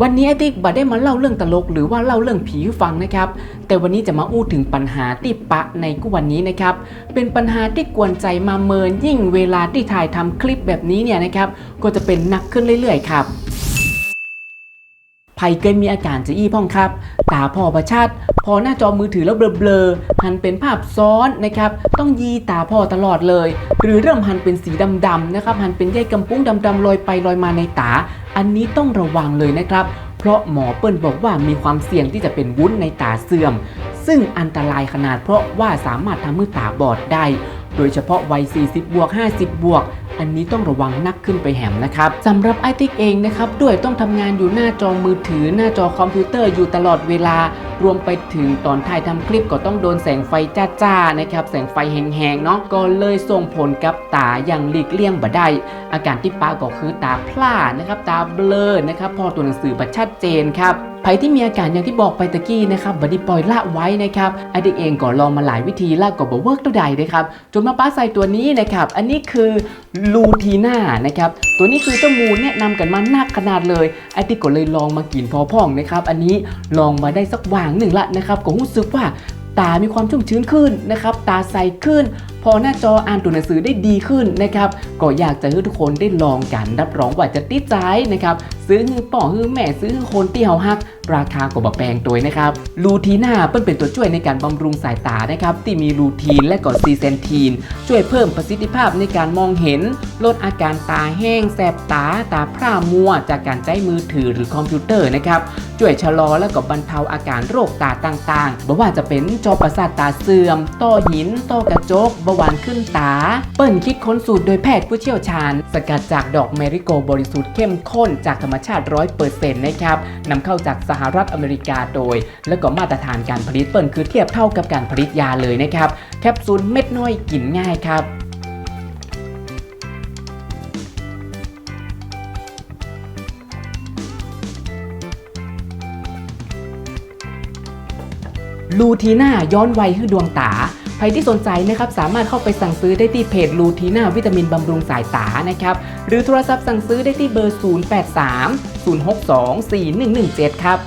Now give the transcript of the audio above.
วันนี้ไอติ๊กบัได้มาเล่าเรื่องตลกหรือว่าเล่าเรื่องผีให้ฟังนะครับ แต่วันนี้จะมาอู้ถึงปัญหาที่ปะในกุวันนี้นะครับ เป็นปัญหาที่กวนใจมาเมินยิ่งเวลาที่ถ่ายทำคลิปแบบนี้เนี่ยนะครับ ก็จะเป็นหนักขึ้นเรื่อยๆครับภัยเคยมีอาการจะอี้พ่องครับ ตาพอประชัดพอหน้าจอมือถือแล้วเบลอๆหันเป็นภาพซ้อนนะครับ ต้องยีตาพ่อตลอดเลย หรือเริ่มหันเป็นสีดำๆนะครับ หันเป็นใยกำปุ้งดำๆลอยไปลอยมาในตา อันนี้ต้องระวังเลยนะครับ เพราะหมอเปิ้ลบอกว่ามีความเสี่ยงที่จะเป็นวุ้นในตาเสื่อม ซึ่งอันตรายขนาดเพราะว่าสามารถทำให้ตาบอดได้ โดยเฉพาะวัย 40 บวก 50 บวก อันนี้ต้องระวังนักขึ้นไปแหมนะครับสำหรับไอติกเองนะครับด้วยต้องทำงานอยู่หน้าจอมือถือ หน้าจอคอมพิวเตอร์อยู่ตลอดเวลารวมไปถึงตอนถ่ายทำคลิปก็ต้องโดนแสงไฟจ้าๆนะครับแสงไฟแหงๆเนาะก็เลยส่งผลกับตาอย่างหลีกเลี่ยงบ่ได้ อาการที่ปาก็คือตาพร่านะครับตาเบลอนะครับพอตัวหนังสือบัดชัดเจนครับ ใครที่มีอาการอย่างที่บอกไปตะกี้นะครับบัดดี้ปล่อยละไว้นะครับไอเด็กเองก็ลองมาหลายวิธีละก็บอกเวิร์กตัวใดนะครับจนมาป้าใส่ตัวนี้นะครับ อันนี้คือลูทีน่านะครับตัวนี้คือเจ้ามูแนะนำกันมาหนักขนาดเลยไอติก็เลยลองมากินพอพ่องนะครับอันนี้ลองมาได้สักวางหนึ่งละนะครับก็รู้สึกว่าตามีความชุ่มชื้นขึ้นนะครับ ตาใสขึ้น พอหน้าจออ่านตัวหนังสือได้ดีขึ้นนะครับก็อยากจะให้ทุกคนได้ลองกันรับรองว่าจะติดใจนะครับซื้อฮือป่อฮือแม่ซื้อคนที่เฮาฮัก ราคาก็บะแพงตัวนะครับลูทีน่าเปิ้นเป็นตัวช่วยในการบำรุงสายตานะครับที่มีลูทีนและก็ซีเซนทีน ช่วยเพิ่มประสิทธิภาพในการมองเห็น ลดอาการตาแห้ง แสบตาตาพร่ามัว จากการใช้มือถือหรือคอมพิวเตอร์นะครับช่วยชะลอและก็บรรเทาอาการโรคตาต่างๆไม่ว่าจะเป็นจอประสาทตาเสื่อมต้อหินต้อกระจกบหวานขึ้นตา เปิ้ลคิดค้นสูตรโดยแพทย์ผู้เชี่ยวชาญ สกัดจากดอกเมริโกบริสุทธิ์เข้มข้นจากธรรมชาติ100%นต์นะครับนำเข้าจากสหรัฐอเมริกาโดย และก็มาตรฐานการผลิตเปิ้ลคือเทียบเท่ากับการผลิตยาเลยนะครับแคปซูลเม็ดน้อยกินง่ายครับลูทีน่าย้อนวัยให้ดวงตา ครที่สนใจนะครับสามารถเข้าไปสั่งซื้อได้ที่เพจลูทีน่าวิตามินบำรุงสายตานะครับหรือโทรศัพท์สั่งซื้อได้ที่เบอร์ 083 062 4117 ครับ